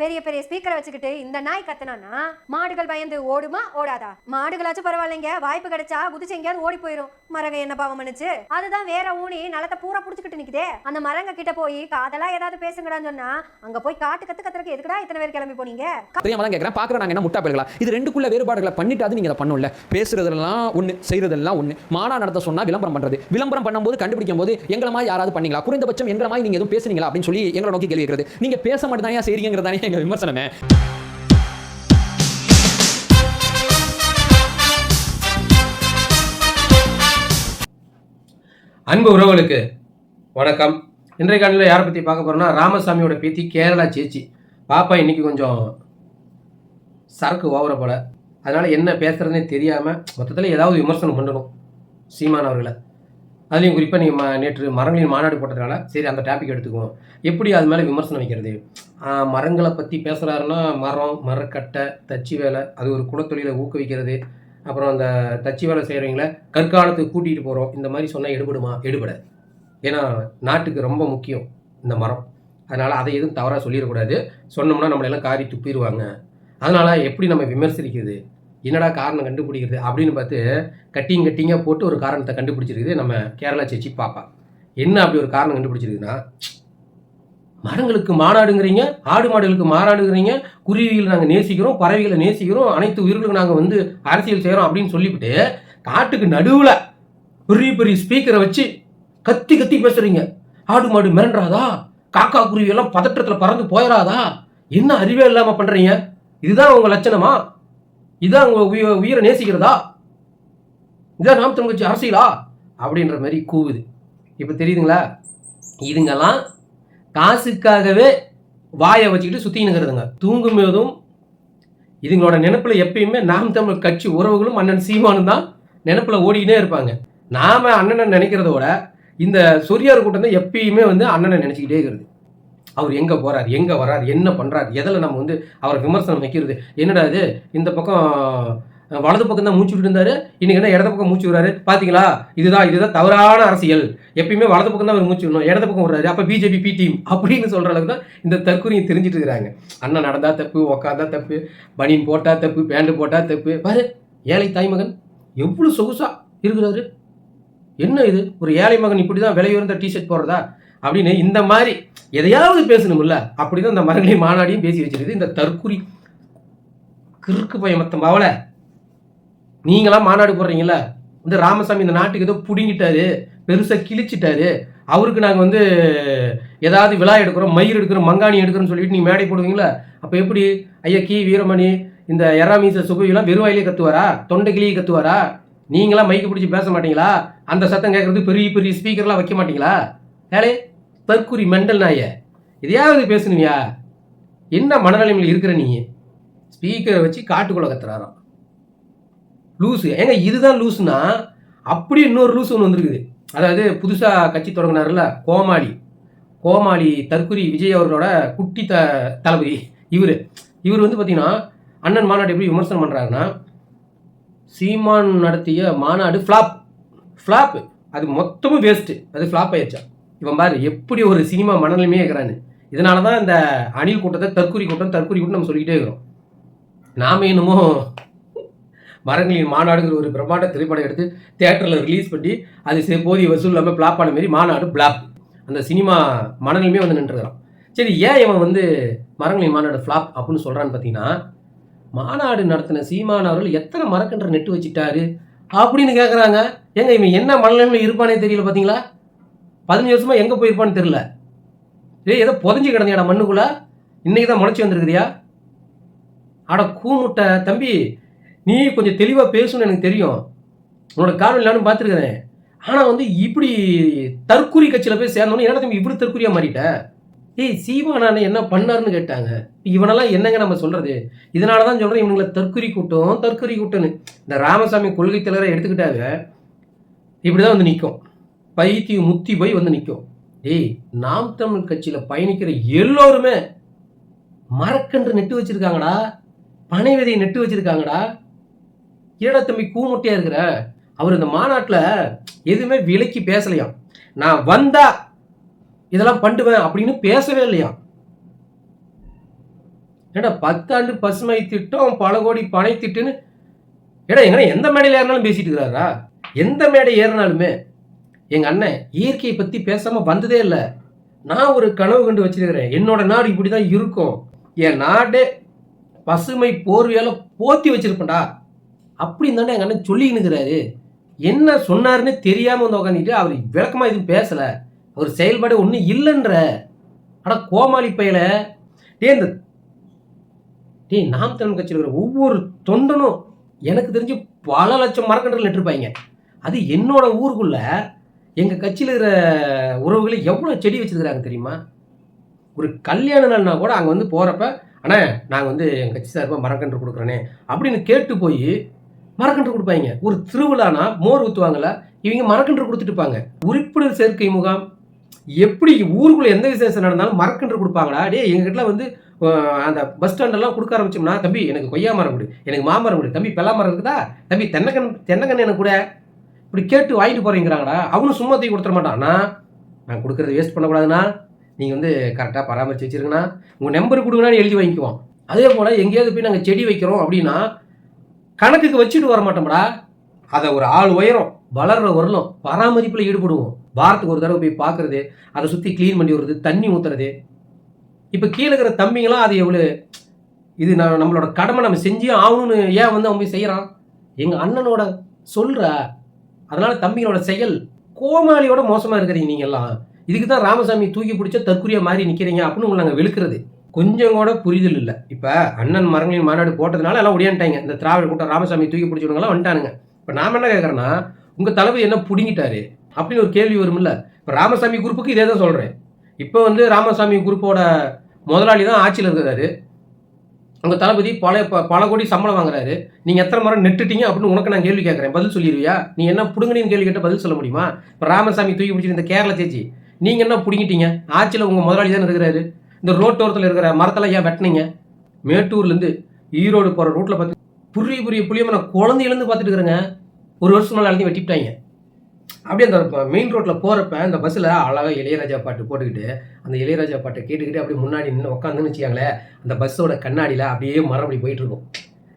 பெரிய பெரிய ஸ்பீக்கரை வச்சுக்கிட்டு இந்த நாய் கத்துனானா மாடுகள் பயந்து ஓடுமா ஓடாதா? மாடுகளாச்சும் பரவாயில்லைங்க. வாய்ப்பு கிடைச்சா குதிச்சு எங்கேயாவது ஓடி போயிரும். மரங்க என்ன பாவம் பண்ணுச்சு? அதுதான் வேற ஊனி நிலத்தை பூரா புடிச்சுக்கிட்டு நிக்குதே. அந்த மரங்க கிட்ட போய் காதலா ஏதாவது பேசுங்கடான்னு சொன்னா அங்க போய் காட்டு கத்து கத்துறக்கு எதுக்குடா இத்தனை பேர் கிளம்பி போனீங்க? தெரியாம தான் கேட்குறேன் பார்க்குறோம் என்ன முட்டா போயிருக்கலாம் இது ரெண்டுக்குள்ள வேறுபாடுகளை பண்ணிட்டாது நீங்க அதை பண்ணல பேசுறதெல்லாம் ஒண்ணு செய்யறதெல்லாம் ஒண்ணு. மாடா நடத்த சொன்னா விளம்பரம் பண்றது. விளம்பரம் பண்ணும்போது கண்டுபிடிக்கும் போது எங்களை மாதிரி யாராவது பண்ணீங்களா? குறைந்தபட்சம் எங்களை மாதிரி நீங்க எதுவும் பேசுறீங்களா அப்படின்னு சொல்லி எங்களை நோக்கி கேள்வி கேட்கறது. நீங்க பேச மட்டும் தான் செய்றீங்கிறதானே எங்கள் விமர்சனமே அன்பு உறவுகளுக்கு வணக்கம். இன்றைய காலையில் யாரை பற்றி பார்க்க போகிறோன்னா ராமசாமியோட பேத்தி கேரளா சேச்சி பாப்பா இன்னைக்கு கொஞ்சம் சரக்கு ஓவர போல. அதனால் என்ன பேசுகிறதுனே தெரியாமல் மொத்தத்தில் ஏதாவது விமர்சனம் பண்ணணும். சீமான் அவர்களை. அதுலேயும் குறிப்பாக நீங்கள் ம நேற்று மரங்களின் மாநாடு போட்டதுனால சரி அந்த டாபிக் எடுத்துக்குவோம். எப்படி அது மேலே விமர்சனம் வைக்கிறது? மரங்களை பற்றி பேசுகிறாருன்னா மரம் மரக்கட்டை தச்சு வேலை அது ஒரு குலத்தொழிலை ஊக்குவிக்கிறது. அப்புறம் அந்த தச்சு வேலை செய்கிறவங்கள கற்காலத்துக்கு கூட்டிகிட்டு போகிறோம் இந்த மாதிரி சொன்னால் எடுபடுமா? எடுபடாது. ஏன்னா நாட்டுக்கு ரொம்ப முக்கியம் இந்த மரம். அதனால் அதை எதுவும் தவறாக சொல்லிடக்கூடாது. சொன்னோம்னா நம்மளெல்லாம் காரி துப்பிடுவாங்க. அதனால் எப்படி நம்ம விமர்சிக்கிறது? என்னடா காரணம் கண்டுபிடிக்கிறது அப்படின்னு பார்த்து கட்டிங் கட்டிங்காக போட்டு ஒரு காரணத்தை கண்டுபிடிச்சிருக்குது நம்ம கேரளா சேச்சி பாப்பா. என்ன அப்படி ஒரு காரணம் கண்டுபிடிச்சிருக்குன்னா மரங்களுக்கு மாநாடுங்கிறீங்க ஆடு மாடுகளுக்கு மாநாடுங்கிறீங்க குருவிகளை நாங்கள் நேசிக்கிறோம் பறவைகளை நேசிக்கிறோம் அனைத்து உயிர்களுக்கும் நாங்கள் வந்து அரசியல் செய்கிறோம் அப்படின்னு சொல்லிவிட்டு காட்டுக்கு நடுவில் பெரிய பெரிய ஸ்பீக்கரை வச்சு கத்தி கத்தி பேசுகிறீங்க ஆடு மாடு மிரண்டாதா காக்கா குருவி எல்லாம் பதற்றத்தில் பறந்து போயிடாதா என்ன அறிவே இல்லாமல் பண்ணுறீங்க இதுதான் உங்கள் லட்சணமா? இதான் உங்க உயிர உயிரை நேசிக்கிறதா? இதான் நாம் தமிழ் கட்சி அரசியலா? அப்படின்ற மாதிரி கூவுது. இப்போ தெரியுதுங்களா? இதுங்கெல்லாம் காசுக்காகவே வாயை வச்சுக்கிட்டு சுற்றினுங்கிறதுங்க தூங்கும் போதும் இதுங்களோட நினப்பில் எப்பயுமே நாம் தமிழ் கட்சி உறவுகளும் அண்ணன் சீமானும் தான் நினப்பில் ஓடிக்கிட்டே இருப்பாங்க. நாம் அண்ணனை நினைக்கிறத விட இந்த சொரியார் கூட்டம் தான் எப்பயுமே வந்து அண்ணனை நினச்சிக்கிட்டே இருக்கிறது அவர் எங்கே போகிறார் எங்கே வர்றார் என்ன பண்ணுறார் எதில் நம்ம வந்து அவரை விமர்சனம் வைக்கிறது? என்னடா இது? இந்த பக்கம் வலது பக்கம் தான் மூச்சு விட்டு இருந்தாரு இன்னைக்கு என்ன இடது பக்கம் மூச்சு விடுறாரு? பார்த்தீங்களா இதுதான் இதுதான் தவறான அரசியல். எப்பயுமே வலது பக்கம் தான் அவர் மூச்சு விடணும் இடது பக்கம் விடுறாரு அப்போ பிஜேபி பி டீம் அப்படின்னு சொல்கிற அளவுக்கு தான் இந்த தற்கொலையை தெரிஞ்சுட்டு இருக்கிறாங்க. அண்ணன் நடந்தா தப்பு உக்காந்தா தப்பு பனியன் போட்டால் தப்பு பேண்டு போட்டால் தப்பு. பாரு ஏழை தாய்மகன் எவ்வளோ சொகுசாக இருக்கிறாரு. என்ன இது? ஒரு ஏழை மகன் இப்படி தான் விலையுயர்ந்த டிஷர்ட் போடுறதா? அப்படின்னு இந்த மாதிரி எதையாவது பேசணும்ல அப்படிதான் இந்த மரங்களின் மாநாடியும் பேசி வச்சிருக்குது. இந்த தற்குறி கிறுக்கு பயமத்தம் மத்தம் நீங்களாம் மாநாடு போடுறீங்களா இந்த ராமசாமி இந்த நாட்டுக்கு ஏதோ புடுங்கிட்டாரு பெருசாக கிழிச்சிட்டாரு அவருக்கு நாங்கள் வந்து ஏதாவது விழா எடுக்கிறோம் மயிர் எடுக்கிறோம் மங்காணி எடுக்கிறோம்னு சொல்லிட்டு நீங்கள் மேடை போடுவீங்களா? அப்போ எப்படி? ஐயா கி. வீரமணி இந்த எராமீச சுபவிலாம் வெறும் வாயிலே கத்துவாரா? தொண்டை கிளியே கத்துவாரா? நீங்களாம் மைக்கு பிடிச்சி பேச மாட்டீங்களா? அந்த சத்தம் கேட்குறது பெரிய பெரிய ஸ்பீக்கர்லாம் வைக்க மாட்டீங்களா? ஏலே தற்குறி மெண்டல் நாய. இதையாவது பேசுனியா? என்ன மனநிலைமையில் இருக்கிற நீ? ஸ்பீக்கரை வச்சு காட்டுக்குள்ள கத்துறாராம். லூஸு ஏங்க இதுதான் லூசுனா அப்படி இன்னொரு லூஸ் ஒன்று வந்திருக்குது. அதாவது புதுசாக கட்சி தொடங்கினார்ல கோமாளி. கோமாளி தற்குறி விஜய் அவர்களோட குட்டி த தளபதி. இவர். இவர் வந்து பார்த்தீங்கன்னா அண்ணன் மாநாடு எப்படி விமர்சனம் பண்ணுறாருன்னா சீமான் நடத்திய மாநாடு ஃப்ளாப் ஃப்ளாப்பு அது மொத்தமும் வேஸ்ட்டு அது ஃப்ளாப் ஆயிடுச்சா? இவன் பாரு எப்படி ஒரு சினிமா மனநிலையுமே இருக்கிறான்னு இதனால தான் இந்த அணில் கூட்டத்தை தற்குறி கூட்டம் தற்குறி கூட்டம் நம்ம சொல்லிக்கிட்டே இருக்கிறோம். நாம என்னமோ மரங்களின் மாநாடுங்கிற ஒரு பிரம்மாண்ட திரைப்படம் எடுத்து தேட்டரில் ரிலீஸ் பண்ணி அது சே- போதிய வசூல் இல்லாமல் பிளாப் ஆன மாரி மாநாடு பிளாப் அந்த சினிமா மனநிலைமே வந்து நின்றுக்கிறான் சரி ஏன் இவன் வந்து மரங்களின் மாநாடு ஃப்ளாப் அப்படின்னு சொல்கிறான்னு பார்த்தீங்கன்னா மாநாடு நடத்தின சீமான் அவர்கள் எத்தனை மரக்கன்று நெட்டு வச்சுட்டாரு அப்படின்னு கேட்குறாங்க ஏங்க இவன் என்ன மனநிலையில் இருப்பானே தெரியல பார்த்தீங்களா பதினஞ்சு வருஷமா எங்கே போயிருப்பான்னு தெரில ஏய் ஏதோ புதஞ்சு கிடந்தியாடா மண்ணுக்குள்ளே? இன்னைக்கு தான் முளைச்சி வந்திருக்கிறியா? அட கூமுட்டை தம்பி நீ கொஞ்சம் தெளிவாக பேசணும்னு எனக்கு தெரியும். உன்னோட காரணம் இல்லைன்னு பார்த்துருக்கிறேன். ஆனால் வந்து இப்படி தற்குறி கட்சியில் போய் சேர்ந்தோன்னு என்ன தம்பி இப்படி தற்குறியா மாறிட்ட? ஏய் சீமானான என்ன பண்ணாருன்னு கேட்டாங்க. இவனெல்லாம் என்னங்க நம்ம சொல்கிறது இதனால தான் சொல்கிறேன் இவனுங்களை தற்குறி கூட்டம் தற்குறி கூட்டம்னு. இந்த ராமசாமி கொள்கை தலைவரை எடுத்துக்கிட்டாங்க இப்படி தான் வந்து நிற்கும் பைத்தியம் முத்தி போய் வந்து நிற்கும் ஏய் நாம் தமிழ் கட்சியில் பயணிக்கிற எல்லோருமே மரக்கன்று நெட்டு வச்சுருக்காங்கடா பனை விதையை நெட்டு வச்சுருக்காங்கடா. ஏடா தம்பி கூமுட்டையா இருக்கிற? அவர் இந்த மாநாட்டில் எதுவுமே விலைக்கு பேசலையாம். நான் வந்தா இதெல்லாம் பண்ணுவேன் அப்படின்னு பேசவே இல்லையாம். ஏடா பத்தாண்டு பசுமை திட்டம் பல கோடி பனை திட்டுன்னு. ஏடா எங்கன்னா எந்த மேடையில் ஏறினாலும் பேசிட்டு இருக்கிறாரா? எந்த மேடை ஏறினாலுமே எங்கள் அண்ணன் இயற்கையை பற்றி பேசாமல் வந்ததே இல்லை. நான் ஒரு கனவு கண்டு வச்சிருக்கிறேன். என்னோட நாடு இப்படி தான் இருக்கும். என் நாடே பசுமை போர்வையால் போத்தி வச்சிருப்பேன்டா. அப்படின்னு தானே எங்கள் அண்ணன் சொல்லிக்கினுக்கிறாரு என்ன சொன்னாருன்னு தெரியாமல் வந்து உட்காந்துட்டு அவர் விளக்கமாக எதுவும் பேசலை. அவர் செயல்பாடு ஒன்றும் இல்லைன்ற. ஆனால் கோமாளி பையில. டே இந்த டேய் நாம் தமிழ் கட்சியில் இருக்கிற ஒவ்வொரு தொண்டனும் எனக்கு தெரிஞ்சு பல லட்சம் மரக்கன்றுகள் நட்டுருப்பாங்க. அது என்னோட ஊருக்குள்ளே எங்கள் கட்சியில் இருக்கிற உறவுகளை எவ்வளோ செடி வச்சிருக்கிறாங்க தெரியுமா? ஒரு கல்யாண நாள்னா கூட அங்கே வந்து போகிறப்ப அண்ணா நாங்கள் வந்து எங்கள் கட்சி சார்பாக மரக்கன்று கொடுக்குறேனே அப்படின்னு கேட்டு போய் மரக்கன்று கொடுப்பாங்க. ஒரு திருவிழானா மோர் ஊற்றுவாங்கள இவங்க மரக்கன்று கொடுத்துட்டுப்பாங்க உறுப்பினர் சேர்க்கை முகாம். எப்படி ஊருக்குள்ளே எந்த விசேஷம் நடந்தாலும் மரக்கன்று கொடுப்பாங்களா டே எங்ககிட்ட வந்து அந்த பஸ் ஸ்டாண்டெல்லாம் கொடுக்க ஆரம்பிச்சோம்னா தம்பி எனக்கு கொய்யா மரம் கொடு எனக்கு மாமரம் கொடு தம்பி பெல்லா மரம் இருக்குதா? தம்பி தென்னக்கன் தென்னக்கன் எனக்கு கூட. இப்படி கேட்டு வாங்கிட்டு போறீங்கிறாங்களா அவனும் சும்மா தூக்கி கொடுத்துட மாட்டான்னா நான் கொடுக்குறத வேஸ்ட் பண்ணக்கூடாதுண்ணா. நீங்கள் வந்து கரெக்டாக பராமரித்து வச்சிருங்கண்ணா. உங்கள் நம்பர் கொடுங்கன்னு எழுதி வாங்கிக்குவோம் அதே போல் எங்கேயாவது போய் நாங்கள் செடி வைக்கிறோம் அப்படின்னா கணக்குக்கு வச்சுட்டு வர மாட்டோம்டா. அதை ஒரு ஆள் உயரம் வளர்ற வரலும் பராமரிப்பில் ஈடுபடுவோம். வாரத்துக்கு ஒரு தடவை போய் பார்க்கறது அதை சுற்றி க்ளீன் பண்ணி விடுறது தண்ணி ஊற்றுறது இப்போ கீழே இருக்கிற தம்பிங்களாம் அது எவ்வளோ இது நான் நம்மளோட கடமை நம்ம செஞ்சே ஆகணும்னு ஏன் வந்து அவன் போய் செய்கிறான் எங்கள் அண்ணனோட சொல்கிற அதனால தம்பிகளோட செயல் கோமாளியோட மோசமாக இருக்கிறீங்க நீங்கள் எல்லாம் இதுக்கு தான் ராமசாமி தூக்கி பிடிச்ச தற்குறியா மாதிரி நிற்கிறீங்க அப்படின்னு உங்களை நாங்கள் வெளுக்கிறது. கொஞ்சம் கூட புரிதல் இல்லை. இப்போ அண்ணன் மரங்களின் மாநாடு போட்டதுனால எல்லாம் ஒடியான்ட்டாங்க இந்த திராவிட கூட்டம் ராமசாமி தூக்கி பிடிச்சவங்களாம் வந்துட்டானுங்க. இப்போ நாம் என்ன கேட்குறேன்னா உங்கள் தலைவர் என்ன பிடுங்கிட்டாரு அப்படின்னு ஒரு கேள்வி வரும்ல. இப்போ ராமசாமி குரூப்புக்கு இதே தான் சொல்கிறேன் இப்போ வந்து ராமசாமி குரூப்போட முதலாளி தான் ஆட்சியில் இருக்கிறாரு. உங்கள் தளபதி பல ப- பல கோடி சம்பளம் வாங்குறாரு. நீங்கள் எத்தனை முறை நெட்டுட்டீங்க அப்படின்னு உனக்கு நான் கேள்வி கேட்குறேன். பதில் சொல்லிடுவியா? நீ என்ன புடுங்கினு கேள்வி கேட்டால் பதில் சொல்ல முடியுமா? இப்போ ராமசாமி தூக்கி பிடிச்சிருந்த கேரள சேச்சி நீங்கள் என்ன பிடிங்கிட்டீங்க? ஆட்சியில் உங்கள் முதலாளி தானே இருக்கிறாரு. இந்த ரோட்டோரத்தில் இருக்கிற மரத்தெல்லாம் ஏன் வெட்டினீங்க? மேட்டூர்லேருந்து ஈரோடு போகிற ரூட்டில் பார்த்து புரிய புரிய புளியமாக நான் குழந்தையிலேருந்து பார்த்துட்டு இருக்கிறேங்க. ஒரு வருஷம் மேலே அழுத்தி வெட்டிவிட்டாங்க அப்படியே அந்த மெயின் ரோட்டில் போகிறப்ப அந்த பஸ்ஸில் அழகாக இளையராஜா பாட்டு போட்டுக்கிட்டு அந்த இளையராஜா பாட்டை கேட்டுக்கிட்டு அப்படியே முன்னாடி நின்று உட்காந்துன்னு வச்சுக்காங்களேன் அந்த பஸ்ஸோட கண்ணாடியில் அப்படியே மரம் அப்படி போயிட்டுருக்கும்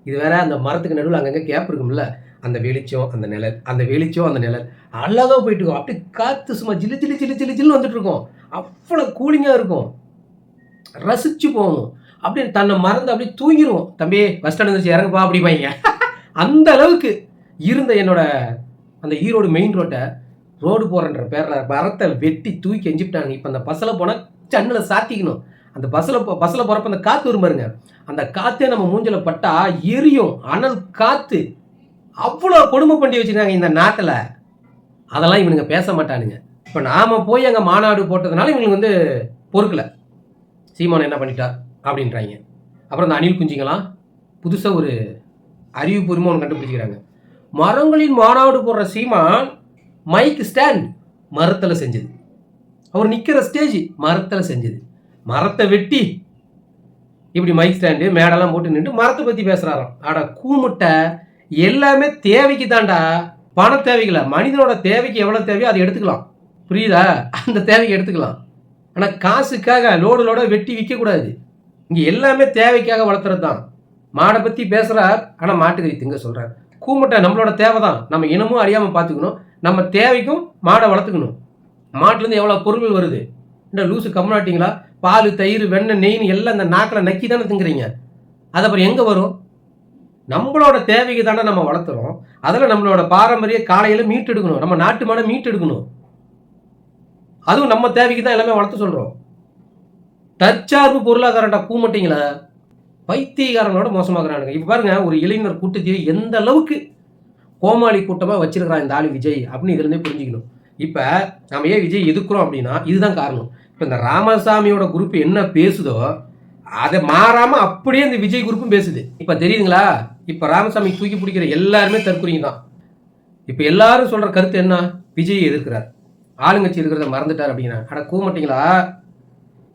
இது வேற அந்த மரத்துக்கு நடுவில் அங்கங்கே கேப் இருக்கும்ல அந்த வெளிச்சம் அந்த நிழல் அந்த வெளிச்சம் அந்த நிழல். அழகாக போயிட்டு இருக்கும். அப்படியே காற்று சும்மா ஜில்லு ஜில்லு ஜில்லு ஜில்லு ஜில்லு வந்துட்டு இருக்கும். அவ்வளோ கூலிங்காக இருக்கும். ரசிச்சு போகணும். அப்படியே தன்னை மறந்து அப்படியே தூங்கிடுவோம் தம்பி பஸ் ஸ்டாண்ட் வந்துச்சு இறங்குப்பா அப்படிம்பாங்க. அந்த அளவுக்கு இருந்த என்னோட அந்த ஈரோடு மெயின் ரோட்டை ரோடு போகிறன்ற பேரில் மரத்தை வெட்டி தூக்கி எஞ்சிட்டாங்க. இப்போ அந்த பஸ்ஸில் போனால் சன்னில் சாத்திக்கணும். அந்த பஸ்ஸில் பஸ்ஸில் போகிறப்ப அந்த காற்று வரும் பாருங்க. அந்த காற்றே நம்ம மூஞ்சில் பட்டா எரியும். அனல் காற்று அவ்வளோ கொடுமை பண்ணி வச்சுருக்காங்க இந்த நாட்டில். அதெல்லாம் இவனுங்க பேச மாட்டானுங்க. இப்போ நாம் போய் அங்கே மாநாடு போட்டதுனால இவங்களுக்கு வந்து பொறுக்கலை. சீமான் என்ன பண்ணிட்டார் அப்படின்றாங்க. அப்புறம் இந்த அணில் குஞ்சிங்களாம் புதுசாக ஒரு அறிவுபூர்வமாக ஒன்று கண்டுபிடிச்சிக்கிறாங்க. மரங்களின் மாநாடு போடுற சீமான் மைக் ஸ்டாண்ட் மரத்தில் செஞ்சது. அவர் நிற்கிற ஸ்டேஜ் மரத்தில் செஞ்சது. மரத்தை வெட்டி இப்படி மைக் ஸ்டாண்டு மேடெல்லாம் போட்டு நின்று மரத்தை பற்றி பேசுகிறாராம் ஆடா கூமுட்டை எல்லாமே தேவைக்கு தாண்டா. பண தேவைகளை மனிதனோட தேவைக்கு எவ்வளோ தேவையோ அதை எடுத்துக்கலாம். புரியுதா? அந்த தேவைக்கு எடுத்துக்கலாம். ஆனால் காசுக்காக லோடு லோட வெட்டி விற்கக்கூடாது இங்கே எல்லாமே தேவைக்காக வளர்த்துறது தான் மாடை பற்றி பேசுகிறார் ஆனால் மாட்டுக்கறி திங்க சொல்கிறார் கூமுட்டை நம்மளோட தேவை தான் நம்ம இனமும் அறியாமல் பார்த்துக்கணும். நம்ம தேவைக்கும் மாடை வளர்த்துக்கணும். மாட்டிலேருந்து எவ்வளோ பொருள் வருது? இந்த லூசு கம்மாட்டிங்களா பால் தயிர் வெண்ணெய் நெய்னு எல்லாம் அந்த நாக்கில் நக்கி தானே திங்குறீங்க. அது அப்புறம் எங்கே வரும்? நம்மளோட தேவைக்கு தானே நம்ம வளர்த்துறோம். அதில் நம்மளோட பாரம்பரிய காலையில் மீட்டு எடுக்கணும். நம்ம நாட்டு மாடை மீட்டு எடுக்கணும். அதுவும் நம்ம தேவைக்கு தான் எல்லாமே வளர்த்து சொல்கிறோம் தற்சார்பு பொருளாதாரம்டா கூமட்டிங்களா. பைத்தியகாரங்களோட மோசமாகறானுங்க இப்போ பாருங்க ஒரு இளைஞர் கூட்டத்தையே எந்த அளவுக்கு கோமாளி கூட்டமாக வச்சிருக்கிறான் இந்த ஆளு விஜய் அப்படின்னு இதுலேருந்தே புரிஞ்சுக்கணும். இப்போ நம்ம ஏன் விஜய் எதுக்குறோம் அப்படின்னா இதுதான் காரணம். இப்போ இந்த ராமசாமியோட குரூப் என்ன பேசுதோ அதை மாறாமல் அப்படியே இந்த விஜய் குரூப்பும் பேசுது. இப்போ தெரியுதுங்களா? இப்போ ராமசாமி தூக்கி பிடிக்கிற எல்லாருமே தற்கொலைங்க தான். இப்போ எல்லாரும் சொல்கிற கருத்து என்ன? விஜய் எதிர்க்கிறார். ஆளுங்கட்சி இருக்கிறத மறந்துட்டார் அப்படின்னா. ஆனால் கூமட்டிங்களா?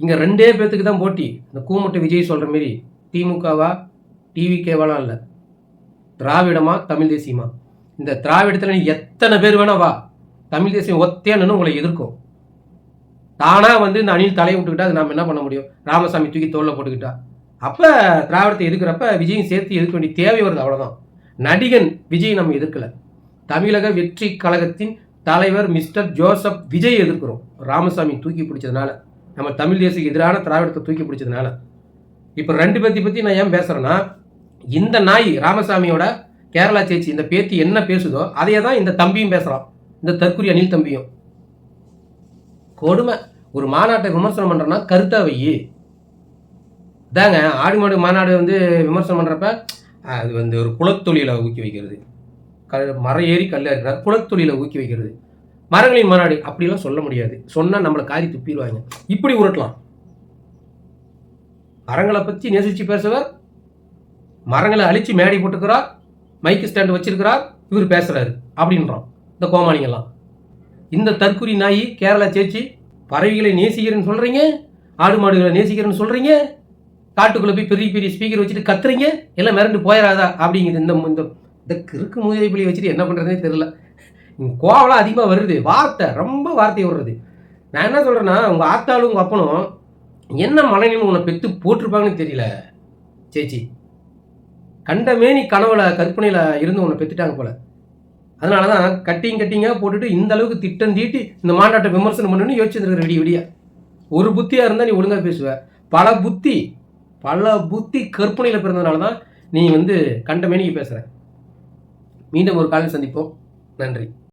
இங்கே ரெண்டே பேர்த்துக்கு தான் போட்டி. இந்த கூமட்டை விஜய் சொல்கிற மாரி திமுகவா டிவிகேவாலாம் இல்லை. திராவிடமா தமிழ் தேசியமா? இந்த திராவிடத்தில் நீ எத்தனை பேர் வேணா வா. தமிழ் தேசியம் ஒத்தேன்னு நின்று உங்களை எதிர்க்கும். தானாக வந்து இந்த அணில் தலையை விட்டுக்கிட்டா அது நாம் என்ன பண்ண முடியும்? ராமசாமி தூக்கி தோளில் போட்டுக்கிட்டா. அப்போ திராவிடத்தை எதுக்குறப்ப விஜயும் சேர்த்து எதுக்க வேண்டிய தேவை வருது அவ்வளோதான் நடிகன் விஜய் நம்ம எதிர்க்கலை. தமிழக வெற்றி கழகத்தின் தலைவர் மிஸ்டர் ஜோசப் விஜய் எதிர்க்கிறோம். ராமசாமி தூக்கி பிடிச்சதுனால. நம்ம தமிழ் தேசிக்கு எதிரான திராவிடத்தை தூக்கி பிடிச்சதுனால. இப்போ ரெண்டு பேத்தி பற்றி நான் ஏன் பேசுகிறேன்னா இந்த நாய் ராமசாமியோட கேரளா சேச்சி இந்த பேத்தி என்ன பேசுதோ அதையே தான் இந்த தம்பியும் பேசுகிறான் இந்த தற்குறி அணில் தம்பியும். கொடுமை. ஒரு மாநாட்டை விமர்சனம் பண்ணுறேன்னா கருத்தா வை. தாங்க ஆடு மாடு மாநாடு வந்து விமர்சனம் பண்ணுறப்ப அது வந்து ஒரு குலத்தொழிலை ஊக்கி வைக்கிறது. க மரம் ஏறி கல்ல இருக்கிற குலத்தொழிலை ஊக்கி வைக்கிறது. மரங்களின் மாநாடு அப்படிலாம் சொல்ல முடியாது. சொன்னால் நம்மளை காரி துப்பிடுவாங்க. இப்படி உருட்டலாம். மரங்களை பற்றி நேசித்து பேசுவார். மரங்களை அழித்து மேடை போட்டுக்கிறார். மைக்கு ஸ்டாண்டு வச்சிருக்கிறார். இவர் பேசுகிறாரு அப்படின்றான் இந்த கோமாளிங்கெல்லாம் இந்த தற்குறி நாய் கேரளா சேச்சி பறவைகளை நேசிக்கிறேன்னு சொல்கிறீங்க ஆடு மாடுகளை நேசிக்கிறேன்னு சொல்கிறீங்க காட்டுக்குள்ளே போய் பெரிய பெரிய ஸ்பீக்கர் வச்சுட்டு கத்துறீங்க? எல்லாம் மிரண்டு போயிடாதா அப்படிங்குது இந்த இந்த இந்த கிறுக்கு மூதை பிள்ளை வச்சுட்டு என்ன பண்ணுறதுனே தெரில கோவலாம் அதிகமாக வருது. வார்த்தை ரொம்ப வார்த்தை விடுறது. நான் என்ன சொல்கிறேன்னா உங்கள் ஆத்தாளும் உங்கள் அப்பனும் என்ன மனநிலை உன்னை பெற்று போட்டிருப்பாங்கன்னு தெரியல. சேச்சி கண்டமேனி கனவுல கற்பனையில் இருந்து உன்னை பெற்றுட்டாங்க போல. அதனால தான் கட்டிங் கட்டிங்காக போட்டுட்டு இந்த அளவுக்கு திட்டம் தீட்டி இந்த மாநாட்டை விமர்சனம் பண்ணணும்னு யோசிச்சுருக்கிற விடிய விடிய ஒரு புத்தியாக இருந்தால் நீ ஒழுங்காக பேசுவ. பல புத்தி பல புத்தி கற்பனையில் பிறந்ததுனால தான் நீ வந்து கண்டமேனிக்கு பேசுகிற மீண்டும் ஒரு காலையில் சந்திப்போம். நன்றி.